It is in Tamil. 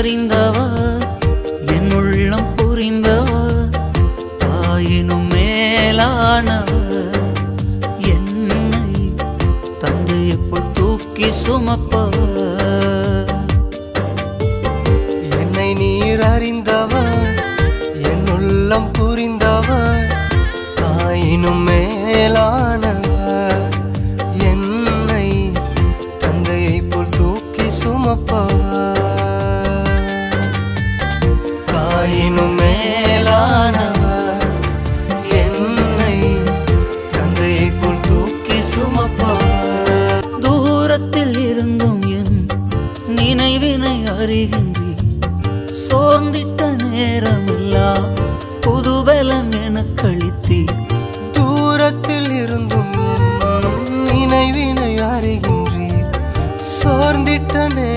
அறிந்தவர் என் உள்ளம் புரிந்தவர் தாயினும் மேலானவர். என்னை தந்தையைப்போல் தூக்கி சுமப்பவர்? என்னை நீர் அறிந்தவர் என் உள்ளம் புரிந்தவர் தாயினும் மேலானவர். என்னை தந்தையைப் போல் தூக்கி சுமப்பவர். தாயினும் மேலானவர். என்னை தந்தையைப் போல் தூக்கி சுமப்பவர். தூரத்தில் இருந்தும் என் நினைவினை அறிகின்றீர் சோர்ந்திட்ட நேரமெல்லாம் புதுபலம் எனக் கழித்தீர் தூரத்தில் இருந்தும் நினைவினை அறிகின்றீர் சோர்ந்திட்ட நேரம்